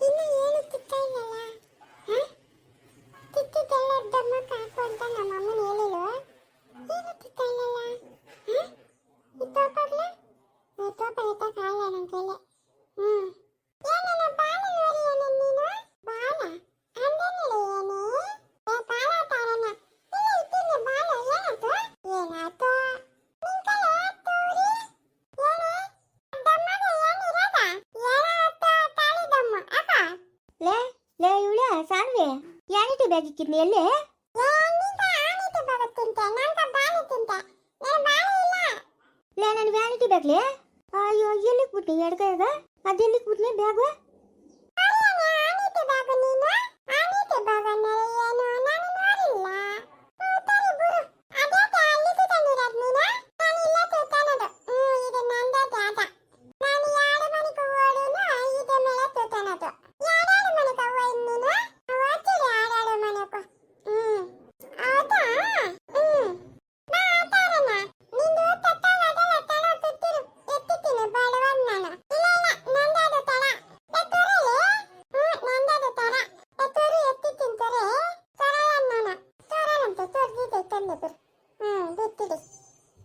ಇನ್ನು ಏನು ತಿಕ್ಕ ಇಲ್ಲಲ್ಲ ಹ? ತಿಕ್ಕಿದ್ದೆಲ್ಲ ದಮ್ಮಕ್ಕೆ ಹಾಕು ಅಂತ ನಮ್ಮ ಅಮ್ಮನ ಹೇಳಿಲ್ವ ಏನು ತಿಕ್ಕ ಇಲ್ಲಲ್ಲ ಹ? ಇದು ತೋಪಾಗ್ಲ ತೋಪ ಎತ್ತಕ್ಕಾಗಲ್ಲ ನನ್ನ ಕೈಲಿ ಹ್ಞೂ ಏನಣ್ಣ ಬಾಲ ನೋಡಿ ಏನ ನೀನು ಬಾಲ ಅಂದನಿಲ್ಲ ಏನೇ ಏ ಬಾಲ ತಾರಣ್ಣ ಇಲ್ಲ ಇಟ್ಟಿಲ್ಲ ಬಾಲ ಏನಾಯ್ತು ಏನಾಯ್ತು ನಿನ್ ಕೈ ಆಯ್ತು ರೀ ಏನೇ ದಮ್ಮಗ ಏನಿರೋದ ಏನಾಯ್ತು ತಾಳಿ ದಮ್ಮ ಅಕ್ಕ ಲೇ ಲೇ ಇವಳ ಸಾನ್ವಿ ಯಾನಿಟಿ ಬ್ಯಾಗ್ ಇಕ್ಕಿದ್ನಿ ಎಲ್ಲೇ ಏನಿದ ಆನಿತ ಬರುತ್ತಿಂತೆ ನಂಗ ಬಾಳಿ ತಿಂತೆ ನನ್ನ ಬಾಳಿ ಇಲ್ಲ ಲೇ ನನ್ನ ವ್ಯಾನಿಟಿ ಬ್ಯಾಗ್ಲಿ? ಅಯ್ಯೋ ಎಲ್ಲಿಗೆ ಬಿಟ್ನಿ? ಎಡ್ಕೈಗ ಅದೆಲ್ಲಿಗೆ ಬಿಟ್ನಿ? ಬ್ಯಾಗು ಅಲ್ಲಣ್ಣ ಆನಿತ ಬಾಬು ನೀನು ಆನಿತ ಬಾಬು ಏನು ನಾನು ನೋಡಿಲ್ಲ ತರಿ ಬುರು ಅದ್ಯಾಕೆ ಅಲ್ಲಿಗೆ ತಂದಿರೋದು ನೀನು ನಾನು ಇಲ್ಲೇ ತೂತಾನದು ಹ್ಞೂ ಇದು ನಂದೇ ಜಾಗ ನಾನು ಯಾರು ಮನೆಗೆ ಓಡುನು ಇದ ಮೇಲೆ ತೂತಾನದು ಯಾರು ಮನೆಗೆ ಹೋಯ್ತು ನೀನು ಓದ್ತೀರಿ ಯಾರು ಮನೆಗೆ ಹ್ಞೂ ಹೌದಾ ಹ್ಞೂ ಬಾ ಆತಾರಣ್ಣ ನಿಂದು ತಟ್ಟವಾಗಲ್ಲ ತಳ ತುತ್ತಿರು ಎತ್ತಿದ್ದೀನಿ ಬಾಡವಾದ ನಾನು ಇಲ್ಲ ಇಲ್ಲ ನಂದದು ತಳ ಎತ್ತುರಲಿ ಹ್ಞೂ ನಂದದು ತಳ ಎತ್ತೂರು ಎತ್ತಿದ್ದೀನಿ ತೊರೆ ತರಲ್ಲ ನಾನು ತೋರಲ್ಲಂತೆ ತೋರ್ದಿದೆ ತಂದಿದ್ರು ಹ್ಞೂ ಬಿತ್ತಿಡಿ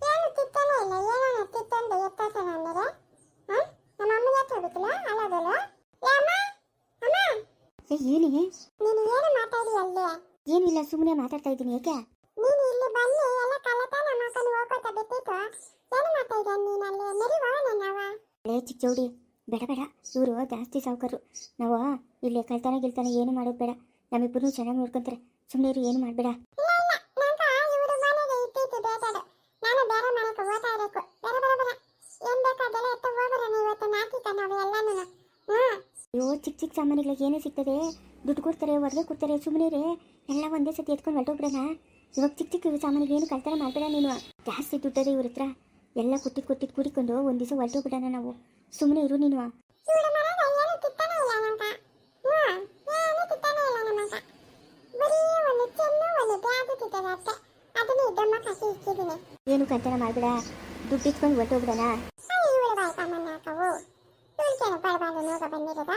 ಏನು ತಿತ್ತನೇ ಇಲ್ಲ ಏನೋ ತಿತ್ತಂದು ಎತ್ತಾಸನ ಅಂದರೆ ಹಾಂ ನಮ್ಮ ಅಮ್ಮನ ಹತ್ರ ಹೋಗುತ್ತಿಲ್ಲ ಅಲ್ಲದಲ್ಲ ಅಮ್ಮ ಅಮ್ಮ ಏ ಏನಿ? ನೀನು ಏನು ಮಾತಾಡಿ ಅಲ್ಲಿ? ಏನಿಲ್ಲ ಸುಮ್ಮನೆ ಮಾತಾಡ್ತಾ ಇದ್ದೀನಿ ಏಕೆ ನೀನು ಇಲ್ಲಿ ಬನ್ನಿ ಎಲ್ಲ ಕಲತಾನ ಮಕ್ಕಳು ಹೋಗೋತ ಬಿಟ್ಟಿತ್ತು ಏನು ಮಾತಾಡಿದ ನೀನು ಅಲ್ಲಿ? ಮರಿ ಹೋಗೋಣ ನನ್ನವ ಲೇ ಚಿಕ್ಕ ಚೌಡಿ ಬೇಡ ಬೇಡ. ಇವರು ಜಾಸ್ತಿ ಸಾವುಕಾರು. ನಾವು ಇಲ್ಲಿ ಕಳ್ತಾನೆ ಗಿಲ್ತಾನೆ ಏನು ಮಾಡೋದು ಬೇಡ. ನಮ್ಮಿಬ್ಬರು ಚೆನ್ನಾಗಿ ನೋಡ್ಕೊಂತಾರೆ. ಸುಮ್ಮನೆ ಏನು ಮಾಡಬೇಡ ಇಲ್ಲ ಇಲ್ಲ ನಂಗ ಇವರು ಮನೆಗೆ ಇಟ್ಟಿತ್ತು ಬೇಟಾಡು ನಾನು ಬೇರೆ ಮನೆಗೆ ಹೋಗ್ತಾ ಇರಬೇಕು ಬೇರೆ ಬೇರೆ ಬೇರೆ ಏನ್ ಬೇಕು ಅದೆಲ್ಲ ಎತ್ತ ಹೋಗೋಣ ಇವತ್ತು ನಾಟಿಕ ನಾವು ಎಲ್ಲಾನು ಹ್ಮ್ ಅಯ್ಯೋ ಚಿಕ್ಕ ಸಾಮಾನುಗಳಿಗೆ ಏನೇ ಸಿಗ್ತದೆ ದುಡ್ಡು ಕೊಡ್ತಾರೆ ಒಡವೆ ಕೊಡ್ತಾರೆ ಸುಮ್ಮನೆ ರೇ ಎಲ್ಲ ಒಂದೇ ಸತಿ ಎತ್ಕೊಂಡು ಹೊರಟೋಗ್ಬಿಡೋಣ ಇವಾಗ ಚಿಕ್ಕ ಚಿಕ್ಕ ಸಾಮಾನಿಗೆ ಏನು ಕಳ್ತಾರ ಮಾಡಬೇಡ ನೀನು. ಜಾಸ್ತಿ ದುಡ್ಡದೆ ಇವ್ರ ಹತ್ರ. ಎಲ್ಲ ಕೊಟ್ಟಿದ್ದು ಕೊಟ್ಟಿದ್ದು ಕುಡಿಕೊಂಡು ಒಂದು ದಿವಸ ಹೊರಟೋಗ್ಬಿಡೋಣ ನಾವು. ಸುಮ್ಮನೆ ಇರು ನೀನು. ಏನು ಕಂತನ ಇಲ್ಲ ದುಡ್ಡು ಇಟ್ಕೊಂಡು ಏನು ತಿತ್ತಾನೆ ಇಲ್ಲ ನಮಗ ಬರೀ ಒಂದು ಚೆನ್ನು ಒಂದು ಬ್ಯಾಗ್ ತಿತ್ತದೆ ಅಷ್ಟೇ ಅದನ್ನ ಇದ್ದಮ್ಮ ಕಸಿ ಇಕ್ಕಿದ್ದೀನಿ ಏನು ಕಳ್ತನ ಮಾಡಬೇಡ ದುಡ್ಡು ಇಟ್ಕೊಂಡು ಹೊರಟೋಗ್ಬಿಡೋಣ ಇವಳು ಬಾಯ್ಕಮ್ಮನ್ನ ಹಾಕವು ಇವಳಿಗೇನು ಬಡಬಾರ್ದು ನೋಗ ಬಂದಿರದ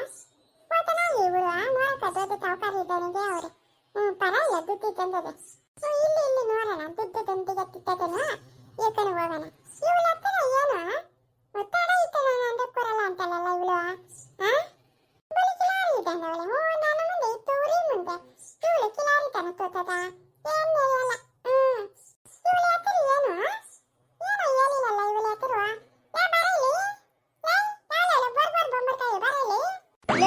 ಹೋತನ ಇವಳು ನೋಡಕ ದೊಡ್ಡ ತವಕಾರಿ ಇದ್ದವನಿಗೆ ಅವ್ರೆ ಹ್ಞೂ ಪರವಾಗಿಲ್ಲ ದುಡ್ಡು ತಂದದೆ ಸೊ ಇಲ್ಲಿ ಇಲ್ಲಿ ನೋಡೋಣ. ದುಡ್ಡು ತಂದಿಗೆ ತಿತ್ತದನ ಏಕನ ಹೋಗೋಣ. ಇವಳ ಹತ್ರ ಒತ್ತಡ ಇತ್ತನ ಅಂದ್ರೆ ಕೊರಲ್ಲ ಅಂತಲ್ಲ ಇವಳು ಇವಳು ಕಿಲಾರಿ ಇದ್ದಾನವಳೆ ಹ್ಞೂ ನನ್ನ ಮುಂದೆ ಇತ್ತು ಊರಿ ಮುಂದೆ. ಇವಳು ಕಿಲಾರಿ ತನ ತೋತದ. ಏನು ಹೇಳಲ್ಲ. ಹ್ಮ್. ಇವಳ ಹತ್ರ ಏನು? ಏನೋ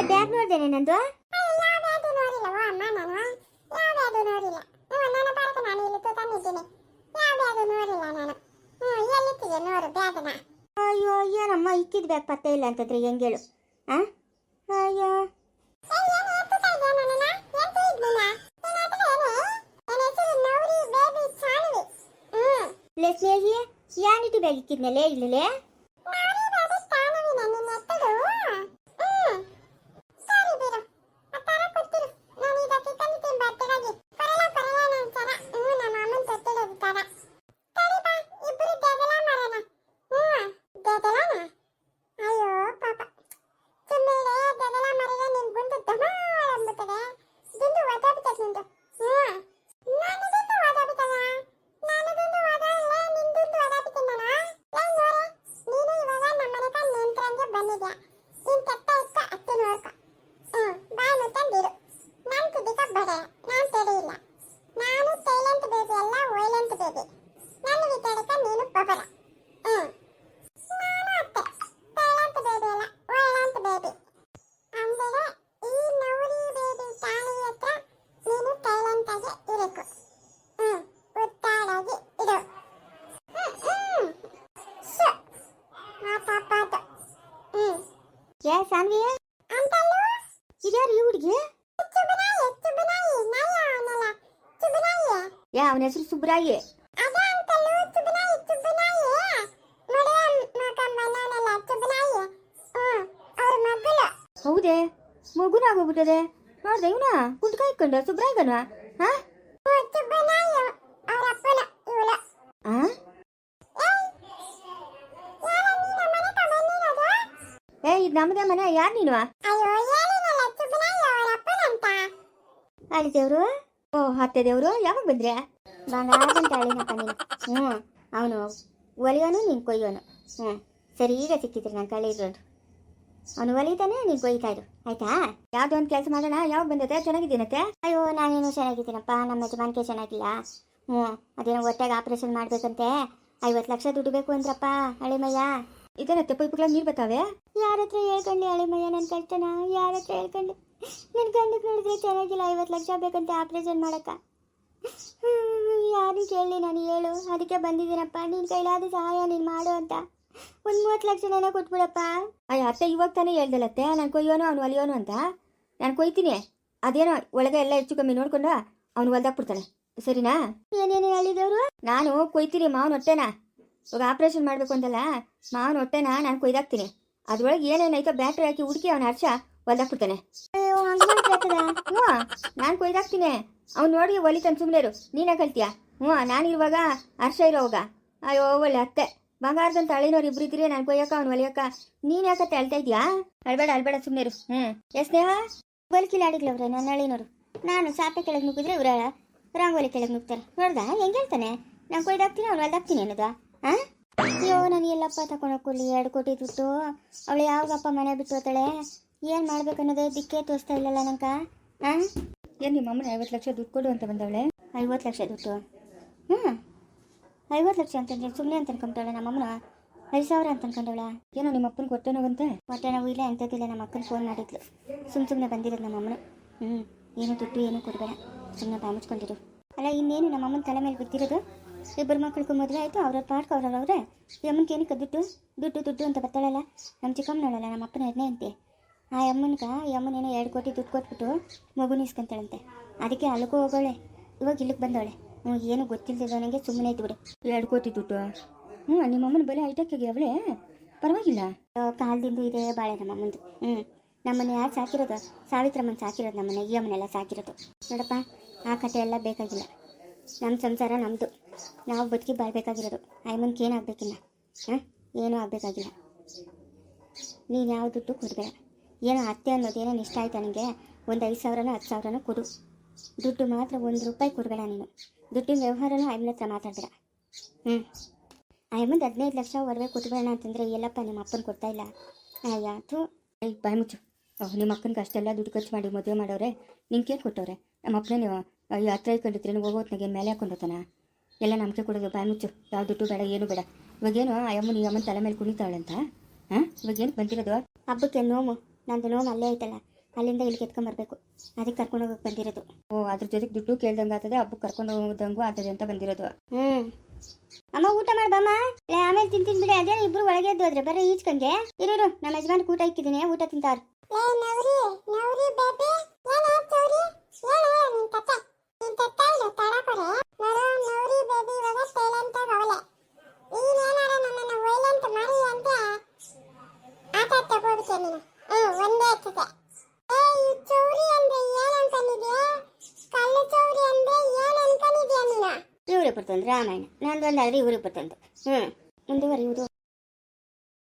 ಬ್ಯಾಗ್ ನೋಡ್ದೇನೆ ನಂದು ಯಾವ್ದು ನೋಡಿಲ್ಲವೋ ಅಮ್ಮ ನಾನು ಯಾವ್ದು ನೋಡಿಲ್ಲ ಹ್ಞೂ ನನ್ನ ಬರಕ ನಾನು ಇಲ್ಲಿ ತಂದಿದ್ದೀನಿ ಯಾವ್ದು ನೋಡಿಲ್ಲ ನಾನು. ಹ್ಞೂ ಎಲ್ಲಿಟ್ಟಿದೆ ನೋಡು ಬ್ಯಾಗನ? ಅಯ್ಯೋ ಏನಮ್ಮ ಇಕ್ಕಿದ ಬ್ಯಾಗ್ ಪತ್ತೆ ಇಲ್ಲ ಅಂತಂದ್ರೆ ಹೆಂಗೇಳು ಆ? ಅಯ್ಯೋ. ಲೇ ಸ್ನೇಹಿ ಯಾನಿಟಿ ಬ್ಯಾಗ್ ಇಕ್ಕಿದ್ನಲ್ಲೇ ಇಲ್ಲಲೇ ನೌರಿ ಬೇಬಿ ಸಾನ್ವಿ ನನ್ನ ಎತ್ತದು ಹ್ಞೂ ಸರಿ ಬಿಡು ಆ ಥರ ಕೊಡ್ತಿರು ನಾನು ಇದಕ್ಕೆ ತಂದಿದ್ದೀನಿ ಬರ್ತಡಾಗಿ ಕೊರಲ ಕೊರಲ ನನ್ನ ಥರ ಹ್ಞೂ ನಮ್ಮ ಅಮ್ಮನ ತೊಟ್ಟಿರೋದು ಥರ ಸರಿ ಬಾ ಇಬ್ಬರು ಜಗಳ ಮಾಡೋಣ ಹ್ಞೂ ಜಗಳನ ಅಯ್ಯೋ ಪಾಪ ಸುಮ್ಮನೆ ಜಗಳ ಮಾಡಿದ್ರೆ ನಿನ್ ಗುಂಡು ಧಮಾಲ್ ಅಂದ್ಬಿಟ್ಟದೆ ದುಂಡು ಒದ್ದಾಡ್ತದೆ ನಿಂದು ಹ್ಞೂ ನಾನು ದುಂಡು ಒದ್ದಾಡ್ತದ ನಾನು ದುಂಡು ಒದ್ದಾಡಲ್ಲ ನಿನ್ ದುಂಡು ಒದ್ದಾಡ್ತೀನಿ ನಾನು ಏನ್ ನೋಡೆ ನೀನು ಇವಾಗ ನಮ್ಮ ಮನೆಗೆ ನೆಂಟ್ರಂಗೆ ಬಂದಿದ್ಯಾ? ನೀನ್ ಕೆಟ್ಟ ಇಷ್ಟ ಅತ್ತೆ ನೋಡ್ಕೊ ಹ್ಞೂ ಬಾಯ್ ಮುತ್ತಂದಿರು ನಾನು ಕುದಿಕ ಬಡ, ನಾನು ಇಲ್ಲ. ನಾನು ಸೈಲೆಂಟ್ ಬೇಬಿ ಅಲ್ಲ ವೈಲೆಂಟ್ ಬೇಬಿ. ನನ್ನ ವಿಚಾರಕ್ಕೆ ನೀನು ಬಬರ. ಹ್ಞೂ. ನಾನು ಅತ್ತೆ. ಸೈಲೆಂಟ್ ಬೇಬಿ ಅಲ್ಲ ವೈಲೆಂಟ್ ಬೇಬಿ ಅಂದರೆ ಈ ನೌರಿ ಬೇಬಿ ತಾಳಿ ಹತ್ರ ನೀನು ಸೈಲೆಂಟ್ ಆಗಿ ಇರಬೇಕು ಹ್ಞೂ ಉತ್ತಾಳಾಗಿ ಇರು ಹ್ಮ್, ಹ್ಮ್. ಶ. ಮಾತಾಪಾತು. ಹ್ಮ್. ಏ ಸಾನ್ವಿ ಇದ್ಯಾರು ಈ ಹುಡುಗಿ. ಯಾ ಅವನ ಹೆಸರು ಸುಬ್ರಾಯಿ. ಹೌದೇ? ಮಗುನಾಗೋಗ್ಬಿಟ್ಟದೆ ನೋಡ್ದೆ ಇವನ? ಕುಂತ್ಕಾಯ್ಕೊಂಡ ಸುಬ್ರಾಯ್ಗನ? ಹಾ ಹ್ಮ್, ಚುಬುನಾಯಿ. ಅವ್ರ ಅಪ್ಪನ ಇವಳು. ಆ ಏಯ್, ನಮ್ಮದೇ ಮನೆ ಯಾರು ನೀನು? ಅಲ್ಲಿ ದೇವ್ರು? ಓ ಅತ್ತೆ ದೇವರು? ಯಾವಾಗ ಬಂದ್ರೆ? ಬಂಗಾರದಂತ ಅಳಿನಪ್ಪ ನೀನು ಹ್ಞೂ ಅವನು ಒಲಿಯೋನು ನೀನು ಕೊಯ್ಯೋನು. ಹ್ಞೂ ಸರಿ ಈಗ ಸಿಕ್ಕಿದ್ರಿ ನಾನು ಕಳಿ ಇರೋದು ಅವನು ಒಲಿತಾನೆ ನೀನು ಕೊಯ್ತಾ ಇರು. ಆಯ್ತಾ? ಯಾವ್ದೋ ಒಂದು ಕೆಲಸ ಮಾಡೋಣ ಯಾವಾಗ ಬಂದತೆ? ಚೆನ್ನಾಗಿದ್ದೀನತ್ತೆ? ಅಯ್ಯೋ ನಾನೇನು ಚೆನ್ನಾಗಿದ್ದೀನಪ್ಪ ನಮ್ಮ ಯಜಮಾನಿಕೆ ಚೆನ್ನಾಗಿಲ್ಲ. ಹ್ಞೂ ಅದೇನೋ ಹೊಟ್ಟೆಗೆ ಆಪ್ರೇಷನ್ ಮಾಡಬೇಕಂತೆ. ಐವತ್ತು ಲಕ್ಷ ದುಡ್ಡು ಬೇಕು ಅಂದ್ರಪ್ಪ ಹಳೆಮಯ್ಯ. ಇದೇನತ್ತೆ ಪೈಪ್ಗಳ ನೀರು ಬರ್ತಾವೆ? ಯಾರ ಹತ್ರ ಹೇಳ್ಕೊಂಡು ಹೇಳಿ ಮಯ್ಯ ನನ್ನ ಕಳ್ತನ ಯಾರ ಹತ್ರ ಹೇಳ್ಕೊಂಡು? ನನ್ನ ಗಂಡಕ್ಕೆ ನೋಡಿದ್ರೆ ಚೆನ್ನಾಗಿಲ್ಲ ಐವತ್ತು ಲಕ್ಷ ಬೇಕಂತೆ ಆಪ್ರೇಷನ್ ಮಾಡಕ್ಕ. ಯಾರು ಕೇಳಿ ನಾನು ಹೇಳು. ಅದಕ್ಕೆ ಬಂದಿದ್ದೀನಪ್ಪ. ನಿನ್ನ ಕೈಲಾದ ಸಹಾಯ ನೀನು ಮಾಡು ಅಂತ. ಒಂದು ಮೂವತ್ತು ಲಕ್ಷ ಕೊಟ್ಬಿಡಪ್ಪ. ಅಯ್ಯ ಅತ್ತೆ ಇವಾಗ ತಾನೇ ಹೇಳ್ದಲ್ಲತ್ತೆ ನಾನು ಕೊಯ್ಯೋನು ಅವ್ನು ಒಲಿಯೋನು ಅಂತ? ನಾನು ಕೊಯ್ತೀನಿ. ಅದೇನೋ ಒಳಗೆ ಎಲ್ಲ ಹೆಚ್ಚು ಕಮ್ಮಿ ನೋಡ್ಕೊಂಡು ಅವ್ನು ಹೊಲ್ದಾಕ್ಬಿಡ್ತಾನೆ ಸರಿನಾ? ಏನೇನು ಹೇಳಿದವರು? ನಾನು ಕೊಯ್ತೀನಿ ಮಾವನ ಹೊಟ್ಟೆನ. ಇವಾಗ ಆಪ್ರೇಷನ್ ಮಾಡಬೇಕು ಅಂತಲ್ಲ ಮಾವನ ಹೊಟ್ಟೆನ ನಾನು ಕೊಯ್ದಾಕ್ತೀನಿ ಅದ್ರೊಳಗೆ ಏನೇನೈತೋ ಬ್ಯಾಟ್ರಿ ಹಾಕಿ ಹುಡುಕಿ ಅವನ ಹರ್ಷ ಹೊಲ್ದಾಕ್ಬಿಡ್ತಾನೆ ಹ್ಞೂ, ನಾನು ಕೊಯ್ದಾಕ್ತೀನಿ ಅವ್ನು ನೋಡಿ ಒಲಿತಾನೆ ಸುಮ್ಮನೆ ಇರು. ನೀನೇ ಕಲ್ತೀಯ ಹ್ಞೂ ನಾನಿರುವಾಗ ಹರ್ಷ ಇರೋವಾಗ ಅಯ್ಯೋ, ಒಳ್ಳೆ ಅತ್ತೆ. ಬಂಗಾರದಂತ ಅಳಿನೋರು ಇಬ್ರು ಇದ್ರೆ ನಾನು ಕೊಯ್ಯಕ್ಕ, ಅವ್ನು ಒಲಿಯಕ್ಕ. ನೀನು ಯಾಕತ್ತೆ ಅಳ್ತಾ ಇದೀಯಾ? ಅಳ್ಬೇಡ ಅಳ್ಬೇಡ ಸುಮ್ಮನೆ ಇರು. ಹ್ಞೂ. ಎಸ್ ಸ್ನೇಹ ಬಲ್ಕಿಲ್ ಆಡಿಗ್ಲವ್ರೆ ನನ್ನ ಅಳಿನೋರು. ನಾನು ಸಾಪೆ ಕೆಳಗೆ ನುಗ್ಗಿದ್ರೆ ಇವ್ರ ರಂಗೋಲಿ ಕೆಳಗೆ ನುಗ್ತಾರೆ ನೋಡ್ದಾ? ಹೆಂಗೆ ಹೇಳ್ತಾನೆ? ನಾನು ಕೊಯ್ದಾಕ್ತೀನಿ ಅವ್ನು ಹೊಲ್ದಾಕ್ತೀನಿ ಅನ್ನೋದ? ಹಾಂ ಅಯ್ಯೋ ನಾನು ಎಲ್ಲಪ್ಪ ತಗೊಂಡೋಗ್ಕೊಳ್ಳಿ ಎರಡು ಕೋಟಿ ದುಡ್ಡು. ಅವಳು ಯಾವಾಗಪ್ಪ ಮನೆ ಬಿಟ್ಟು ಹೋಗ್ತಾಳೆ? ಏನು ಮಾಡ್ಬೇಕನ್ನೋದೇ ದಿಕ್ಕೇ ತೋರಿಸ್ತಾ ಇಲ್ಲಲ್ಲ ನಂಕ? ಹಾಂ ಏನು ನಿಮ್ಮ ಅಮ್ಮನ ಐವತ್ತು ಲಕ್ಷ ದುಡ್ಡು ಕೊಡು ಅಂತ ಬಂದವಳೆ? ಐವತ್ತು ಲಕ್ಷ ದುಡ್ಡು? ಹ್ಞೂ ಐವತ್ತು ಲಕ್ಷ ಅಂತಂದ್ರೆ ಸುಮ್ಮನೆ ಅಂತ ಅನ್ಕೊಂತಾಳೆ ನಮ್ಮಮ್ಮನ ಐದು ಸಾವಿರ ಅಂತ ಅನ್ಕೊಂಡವಳ? ಏನೋ ನಿಮ್ಮ ಅಪ್ಪನ ಕೊಟ್ಟೆನೋಗಂತೆ ಹೊಟ್ಟೆ ನಾವು ಇಲ್ಲ ಅಂತದಿಲ್ಲ ನಮ್ಮ ಅಕ್ಕನ ಫೋನ್ ಮಾಡಿದ್ಲು. ಸುಮ್ಮ ಸುಮ್ಮನೆ ಬಂದಿರೋದು ನಮ್ಮ ಅಮ್ಮನ. ಹ್ಞೂ ಏನು ದುಡ್ಡು ಏನು ಕೊಡಬೇಡ. ಸುಮ್ಮನೆ ಬಾಮಿಸ್ಕೊಂಡಿರು ಅಲ್ಲ ಇನ್ನೇನು ನಮ್ಮ ಅಮ್ಮನ ತಲೆ ಮೇಲೆ ಬಿದ್ದಿರೋದು? ಇಬ್ಬರು ಮಕ್ಕಳಿಗೂ ಮದುವೆ ಆಯಿತು ಅವ್ರವ್ರ ಪಾಡ್ಕ ಅವ್ರವ್ರವ್ರೆ ಈ ಅಮ್ಮನಿಗೆ ಏನಕ್ಕೆ ದುಡ್ಡು? ದುಡ್ಡು ದುಡ್ಡು ಅಂತ ಬರ್ತಾಳಲ್ಲ? ನಮ್ಮ ಚಿಕ್ಕಮ್ಮನವಳಲ್ಲ ನಮ್ಮ ಅಪ್ಪನ ಎರಡನೇ ಅಂತೆ. ಆ ಯಮ್ಮನಿಗೆ ಈ ಅಮ್ಮನೇನೋ ಎರಡು ಕೋಟಿ ದುಡ್ಡು ಕೊಟ್ಬಿಟ್ಟು ಮಗುನ ಇಸ್ಕೊಂತಾಳಂತೆ ಅದಕ್ಕೆ ಅಲ್ಲಿಗೂ ಹೋಗೋಳೆ. ಇವಾಗ ಇಲ್ಲಿಗೆ ಬಂದವಳೆ. ಹ್ಞೂ ಏನು ಗೊತ್ತಿಲ್ಲದಿರೋ ನನಗೆ ಸುಮ್ಮನೆ ಇದ್ದು ಬಿಡು ಎರಡು ಕೋಟಿ ದುಡ್ಡು? ಹ್ಞೂ ನಿಮ್ಮ ಅಮ್ಮನ ಬೆಲೆ ಐಟಕ್ಕಾಗಿ ಅವಳೆ. ಪರವಾಗಿಲ್ಲ. ಕಾಲದಿಂದ ಇದೆ ಬಾಳೆ ನಮ್ಮ ಅಮ್ಮಂದು. ಹ್ಞೂ. ನಮ್ಮನ್ನ ಯಾರು ಸಾಕಿರೋದು? ಸಾವಿತ್ರಮ್ಮನ ಸಾಕಿರೋದು ನಮ್ಮನ್ನ ಈ ಅಮ್ಮನೆಲ್ಲ ಸಾಕಿರೋದು. ನೋಡಪ್ಪ ಆ ಕಥೆ ಎಲ್ಲ ಬೇಕಾಗಿಲ್ಲ. ನಮ್ಮ ಸಂಸಾರ ನಮ್ಮದು ನಾವು ಬದುಕಿ ಬಾಳ್ಬೇಕಾಗಿರೋದು. ಏನು ಆಗಬೇಕಿಲ್ಲ. ಹಾಂ? ಏನೂ ಆಗಬೇಕಾಗಿಲ್ಲ. ನೀನು ಯಾವ ದುಡ್ಡು ಕೊಡಬೇಡ. ಏನೋ ಅತ್ತೆ ಅನ್ನೋದು ಏನೋ ಇಷ್ಟ ಆಯ್ತಾ ನನಗೆ ಒಂದು ಐದು ಸಾವಿರನೋ, ಹತ್ತು ಸಾವಿರನೋ ಕೊಡು. ದುಡ್ಡು ಮಾತ್ರ ಒಂದು ರೂಪಾಯಿ ಕೊಡಬೇಡ ನೀನು. ದುಡ್ಡಿನ ವ್ಯವಹಾರನೂ ಆಯಮ್ಮನ ಹತ್ರ ಮಾತಾಡಬೇಡ. ಹ್ಞೂ ಅಯ್ಯಮ್ಮಂದು ಹದಿನೈದು ಲಕ್ಷ ಒಡವೆ ಕೊಟ್ಬೇಡ ಅಂತಂದರೆ ಎಲ್ಲಪ್ಪ ನಿಮ್ಮ ಅಪ್ಪನ ಕೊಡ್ತಾ ಇಲ್ಲ. ಯಾತು ಏಯ್, ಬಾಯ್ ಮುಚ್ಚು. ಓಹ್ ನಿಮ್ಮ ಅಕ್ಕನಿಗೆ ಅಷ್ಟೆಲ್ಲ ದುಡ್ಡು ಖರ್ಚು ಮಾಡಿ ಮದುವೆ ಮಾಡೋರೆ. ನಿಂಗೇನು ಕೊಟ್ಟವ್ರೆ? ನಮ್ಮ ಅಪ್ಪನೇ ಅಯ್ಯೋ ಹತ್ರ ಇಟ್ಕೊಂಡಿದ್ರೆ ಹೋಗೋತ್ನಾಗೆ ಮೇಲೆ ಹಾಕೊಂಡು ಹೋಗ್ತಾನ? ಎಲ್ಲ ನಂಬಿಕೆ ಕೊಡೋದು ಬಾಯಿ ಮುಚ್ಚು. ಯಾವ ದುಡ್ಡು ಬೇಡ ಏನು ಬೇಡ. ಇವಾಗೇನು ಅಯ್ಯಮ್ಮನ ಈ ಅಮ್ಮನ ತಲೆ ಮೇಲೆ ಕುಣಿತಾಳಂತ? ಹಾಂ ಇವಾಗೇನು ಬಂದಿರೋದು? ಹಬ್ಬಕ್ಕೆ ನೋವು. ನಂದು ನೋವು ಅಲ್ಲೇ ಐತಲ್ಲ. ಅಲ್ಲಿಂದ ಇಲ್ಲಿ ಕೆತ್ಕೊಂಬರ್ಬೇಕು ಅದಕ್ಕೆ ಕರ್ಕೊಂಡು ಹೋಗಕ್ಕೆ ಬಂದಿರೋದು. ಓ ಅದ್ರ ಜೊತೆಗೆ ದುಡ್ಡು ಕೇಳ್ದಂಗೆ ಆಗ್ತದೆ ಹಬ್ಬಕ್ಕೆ ಕರ್ಕೊಂಡು ಹೋದಂಗೂ ಆಗ್ತದೆ ಅಂತ ಬಂದಿರೋದು. ಹ್ಞೂ ಅಮ್ಮ ಊಟ ಮಾಡ್ಬಮ್ಮ ಆಮೇಲೆ ತಿಂತೀನಿ ಬಿಡಿ. ಅದೇ ಇಬ್ರು ಒಳಗೆ ಇದ್ದು ಹೋದ್ರೆ. ಬರೀ ಈಚ್ಕಂಗೆ ಇರೋರು ನಮ್ಮ ಯಜಮಾನ್ ಊಟ ಇಕ್ಕಿದ್ದೀನಿ ಊಟ ತಿಂತಾರ ನೀನೇನಾರ ನನ್ನನ್ನ ವೈಲೆಂಟ್ ಮಾಡಿ ಅಂತ ಆಟ ತಗೋಬಿಟ್ಟೆ ನೀನು. ಹ್ಮ್, ಒಂದೇ ಹಚ್ಚಿದೆ ಏ, ಈ ಚೌರಿ ಅಂದ್ರೆ ಏನ್ ಅನ್ಕೊಂಡಿದ್ಯಾ? ಕಲ್ಲು ಚೌರಿ ಅಂದ್ರೆ ಏನ್ ಅನ್ಕೊಂಡಿದ್ಯಾ ನೀನು? ಇವ್ರಿಗೆ ರಾಮಾಯಣ ನಂದೊಂದಾದ್ರೆ ಇವ್ರಿಗೆ ಬರ್ತಂದು ಹ್ಞೂ ಮುಂದುವರಿಯುವುದು.